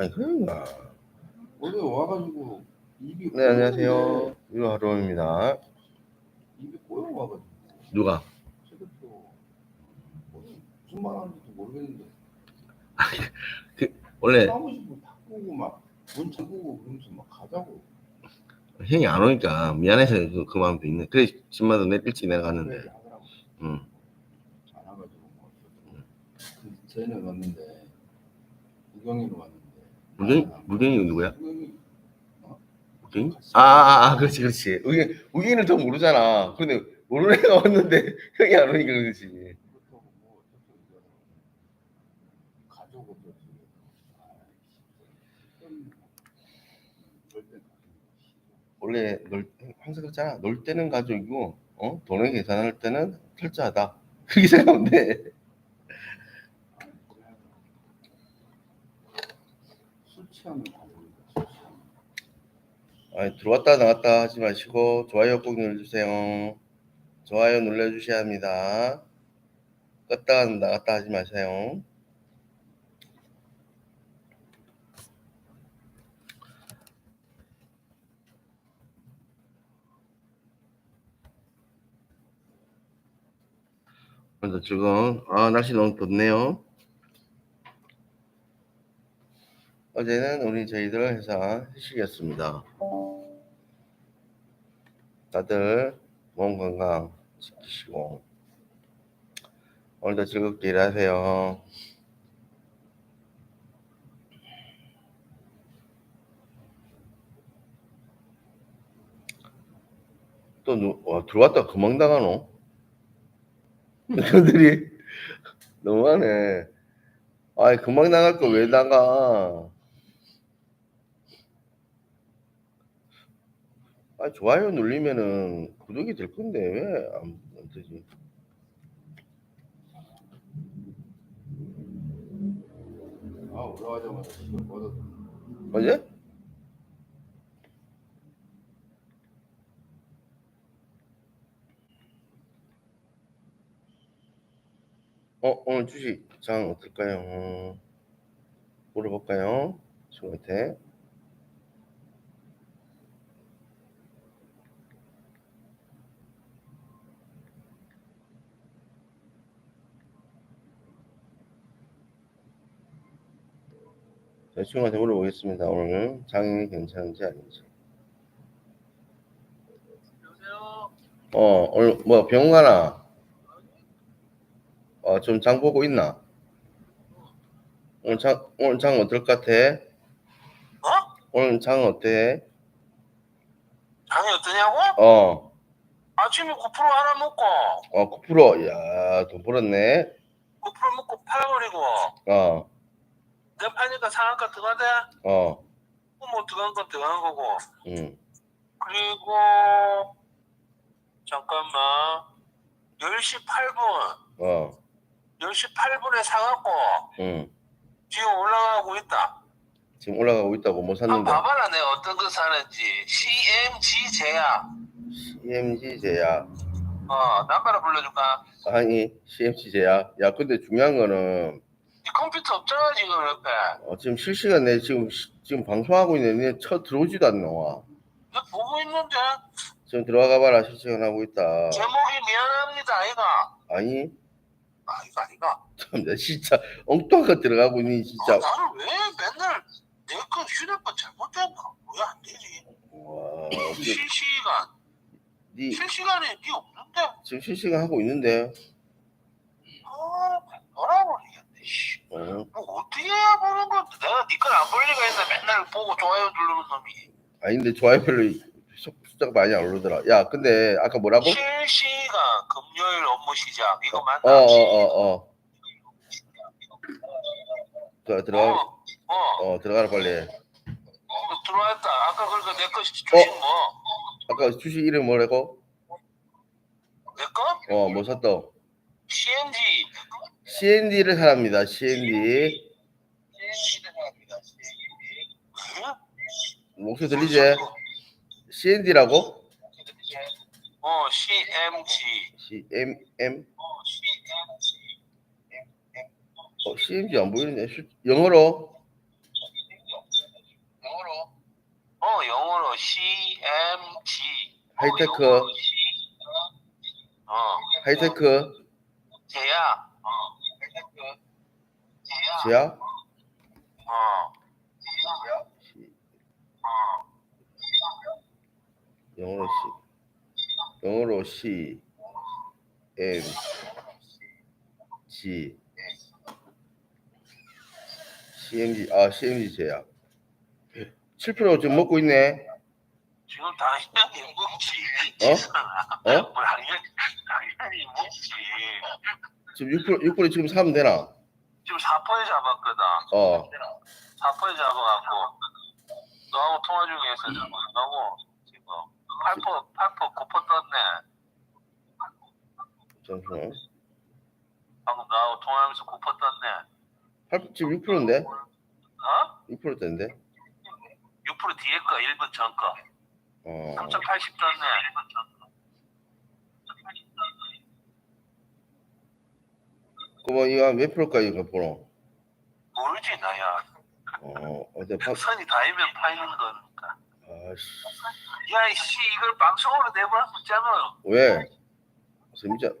아니 그런가. 어제 와가지고 입이 네 안녕하세요. 유하로입니다. 입이 꼬여 와가지고 누가? 새벽도 무슨 말 하는지도 모르겠는데 원래 사무실 문 닫고 막문 잠그고 그러면서 막 가자고 형이 안 오니까 미안해서 그, 그 마음도 있네. 그래 집마다 내 일찍 내려갔는데. 그래 하더라고 응. 안 와가지고 뭐 그, 쟤는 왔는데 우경이는 왔는데 무경 아, 무경이 누구야? 우경이? 아아아 아, 그렇지 그렇지. 우경 우경이는 더 모르잖아. 근데 모르는 애가 왔는데 형이 안 오니까 그렇지. 원래 놀 항상 그렇잖아. 놀 때는 가족이고 어 돈을 계산할 때는 철저하다. 그렇게 생각하면 돼. 아니, 들어왔다 나갔다 하지 마시고 좋아요 꼭 눌러주세요. 좋아요 눌러주셔야 합니다. 껐다 나갔다 하지 마세요. 먼저 지금 아 날씨 너무 덥네요. 어제는 우리 저희들 회사 휴식이었습니다. 다들 몸 건강 지키시고 오늘도 즐겁게 일하세요. 또 누, 와, 들어왔다 금방 나가노? 그들이 너무하네. 아이 금방 나갈 거 왜 나가? 아 좋아요 눌리면은 구독이 될 건데 왜안 안 되지? 아 올라가자마자 시간 뻗어 어제? 어 오늘 주식 장 어떨까요? 어, 물어볼까요? 친구한테. 제 친구한테 물어보겠습니다. 오늘 장이 괜찮은지 아닌지. 여보세요? 어 오늘 뭐 병원 가나? 어 좀 장 보고 있나? 오늘 장 오늘 장 어떨 것 같아? 어? 오늘 장 어때? 장이 어떠냐고? 어, 아침에 9% 하나 먹고 어, 9%. 야, 돈 벌었네. 9% 먹고 팔아버리고 어, 내가 파니까 상한가 들어가대? 어, 뭐 들어간 건 들어간 거고 응, 그리고 잠깐만 10시 8분 어, 10시 8분에 사갖고 응. 지금 올라가고 있다 지금 올라가고 있다고 뭐 한번 샀는데. 봐봐라 내가 어떤 거 사는지 CMG 제야 CMC 제야. 어 남바라 불러줄까? 아니, CMC 제야. 야, 근데 중요한 거는 이 컴퓨터 없잖아 지금 옆에 어, 지금 실시간 내 지금 시- 지금 방송하고 있는데 쳐 들어오지도 않나 와. 내가 보고 있는데 지금 들어가 봐라 실시간 하고 있다. 제목이 미안합니다 아이가 아니, 아이가 아이가 참, 나 진짜 엉뚱한 거 들어가고 있니 아, 진짜. 나는 왜 맨날 내 거 휴대폰 잘못됐나? 왜 안 되지? 와, 실시간 니 실시간에 니 없는데? 지금 실시간 하고 있는데. 아 돌아버리겠네. 씨. 어, 뭐 어떻게 보는 건데? 내가 니걸안볼 리가 있나? 맨날 보고 좋아요 누르는 놈이. 아닌데 좋아요 별로 숫- 숫자가 많이 안 오르더라. 야, 근데 아까 뭐라고? 실시간 금요일 업무 시작 이거 어, 맞나? 어, 어, 어. 그 들어가, 어, 어, 어, 들어가라 빨리. 어, 들어왔다. 아까 그러니까 내거 주식 뭐? 아까 주식 이름 뭐라고? 내 거? 어, 뭐 샀다? CNG. CND를 사랍니다. CND. 응? 목소리 들리지? CND라고? 어, CMG. CMM. 어, CMG 안 보이는데. 수- 영어로? 영어로 CMG. 하이테크. 영어로 어. 하이테크 제야. 제약 어. 영어로 C 영어로 C M G CMG 아 CMG 제약 7% 지금 먹고 있네 지금 당연히 먹지. 어? 어? 뭐 당연히 당연히 먹지. 지금 6% 6% 지금 사면 되나 지금 4%에 잡았거든. 어 4%에 잡아갖고 너하고 통화 중에서 지금 너하고 지금 8% 8% 9% 떴네. 잠시만 방금 너하고 통화하면서 9% 떴네. 8, 지금 6%인데 어? 6%대인데 6% 뒤에 거 1분 전 거. 어 3.80 떴네. 그뭐 이거 몇 프로까지 이거 보노 모르지 나야. 어 어때 파 선이 닿으면 파이는 거니까. 아씨 야 이씨 이걸 방송으로 내보라 묻잖아. 왜 재밌잖아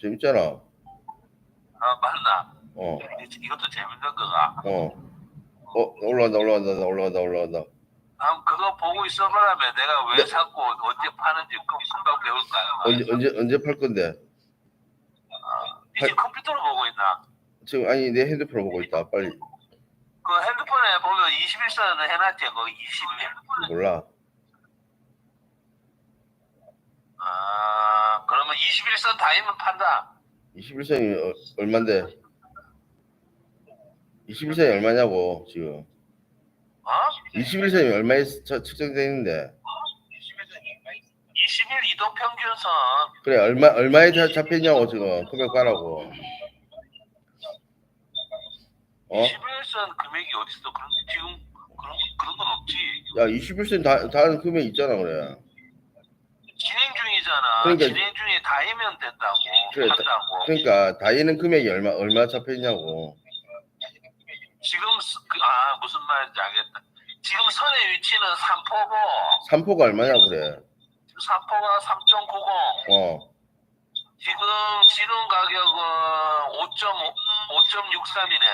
재밌잖아 아 맞나? 어 이- 이것도 재밌는 거가. 어. 어, 올라간다, 올라간다, 올라간다, 올라간다. 아 그거 보고 있어보라면 내가 왜 네. 샀고 언제 파는지 금- 금방 배울 거야. 언제, 언제, 언제 팔 건데? 이제 컴퓨터로 보고 있나? 지금, 아니, 내 핸드폰 보고 있다, 빨리. 그 핸드폰에 보면 21선을 해놨지, 거기 21. 몰라. 아, 그러면 21선 다이면 판다. 21선이 어, 얼만데? 21선이 얼마냐고, 지금. 어? 21선이 얼마에 저- 측정돼 있는데. 21 이동 평균선. 그래, 얼마, 얼마에 자- 잡혀있냐고, 지금. 금액 봐라고. 어? 21선 금액이 어딨어? 그런, 지금 그런, 그런 건 없지. 야, 21선 다, 다른 금액 있잖아, 그래. 진행 중이잖아. 그러니까- 진행 중에 다이면 된다고. 그래, 판다고. 그러니까, 다이는 금액이 얼마, 얼마 잡혀있냐고. 지금, 스- 그, 아, 무슨 말인지 알겠다. 지금 선의 위치는 3포고, 3포가 얼마냐고, 그래. 3포가 3.90. 어. 지금, 지금 가격은 5.5, 5.63이네.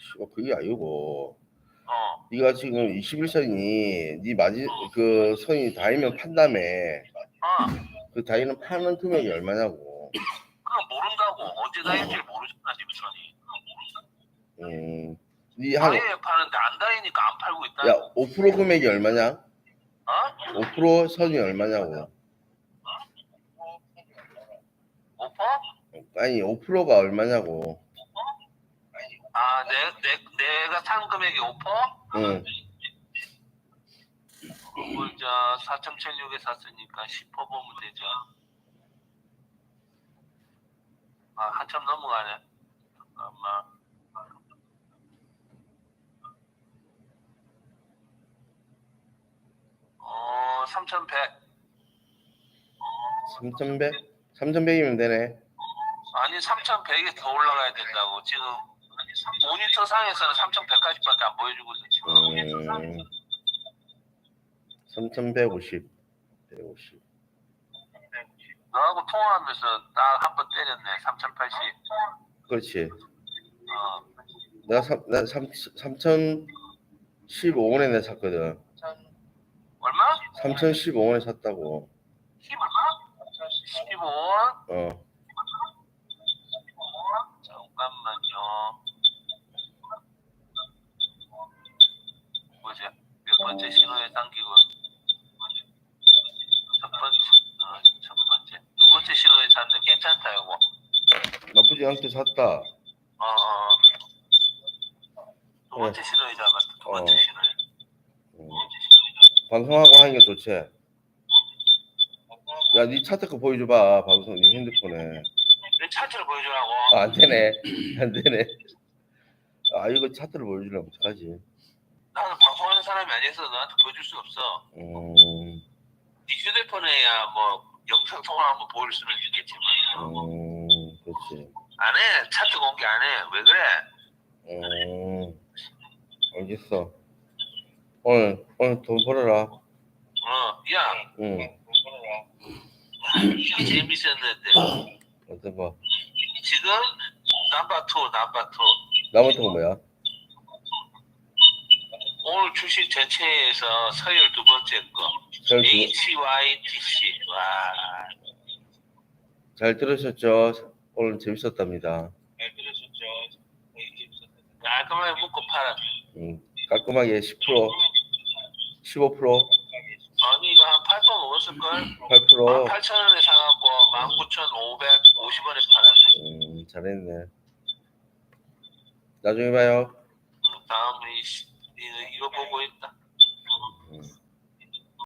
씨발, 그게 아니고. 어. 네가 지금 21선이 네 마지 그 선이 다이면 판다며 어. 그 다이는 파는 금액이 얼마냐고 그건 모른다고. 언제 다이는지 모르잖아, 지금 선이. 음, 네한야 다이에 파는데 안 다이니까 안 팔고 있다고. 5% 금액이 얼마냐? 어? 5% 선이 얼마냐고 5%? 아니 5%가 얼마냐고 아, 내, 내, 내가 산 금액이 5%? 응 그걸 저 4.76에 샀으니까 10% 보면 되죠. 아, 한참 넘어가네. 잠깐만. 어, 3,100. 3,100? 3,100이면 되네 아니, 3,100에 더 올라가야 된다고. 지금 모니터 상에서는 3,100까지밖에 안 보여주고 있어, 지금. 음, 3,150 150 너하고 통화하면서 딱 한 번 때렸네. 3,080. 그렇지 어. 내가 3, 나 3, 3,015원에 내 샀거든 얼마? 3,015원에 샀다고 10 얼마? 15원? 어 잠깐만요. 뭐지? 몇 번째 신호에 당기고 첫 번째, 어, 첫 번째, 두 번째 신호에 샀는데 괜찮다 이거. 나쁘지 않게 샀다 어, 어. 두 번째 신호에 잡았어. 두 번째 어. 신호에. 음. 방송하고 하는 게 좋지. 야, 네 차트거 보여줘봐. 방송 네 핸드폰에. 내 차트를 보여주라고. 아, 안 되네. 안 되네. 아, 이거 차트를 보여주려면 어떡하지? 나는 방송하는 사람이 아니어서 너한테 보여줄 수 없어. 음, 네 휴대폰에야 뭐 영상 통화 한번 보일 수는 있겠지만 음, 그렇지. 안 해. 차트 공개 안 해. 왜 그래? 음, 알겠어. 오늘 오늘 돈 벌어라. 어, 야, 응. 이게 재밌었는데 어떤 거? 지금 남바 투, 남바 투. 통 뭐야? 오늘 주식 전체에서 서열 두 번째 거 잘, 들, HYTC. 와, 잘 들으셨죠? 오늘 재밌었답니다. 잘 들으셨죠? 깔끔하게 묶고 팔아. 음, 깔끔하게 10% 15% 아니 이거 한 8% 먹었을 걸? 8% 8,000원에 사갖고 19,550원에 팔았네. 음, 잘했네. 나중에 봐요. 다음 이- 이거 보고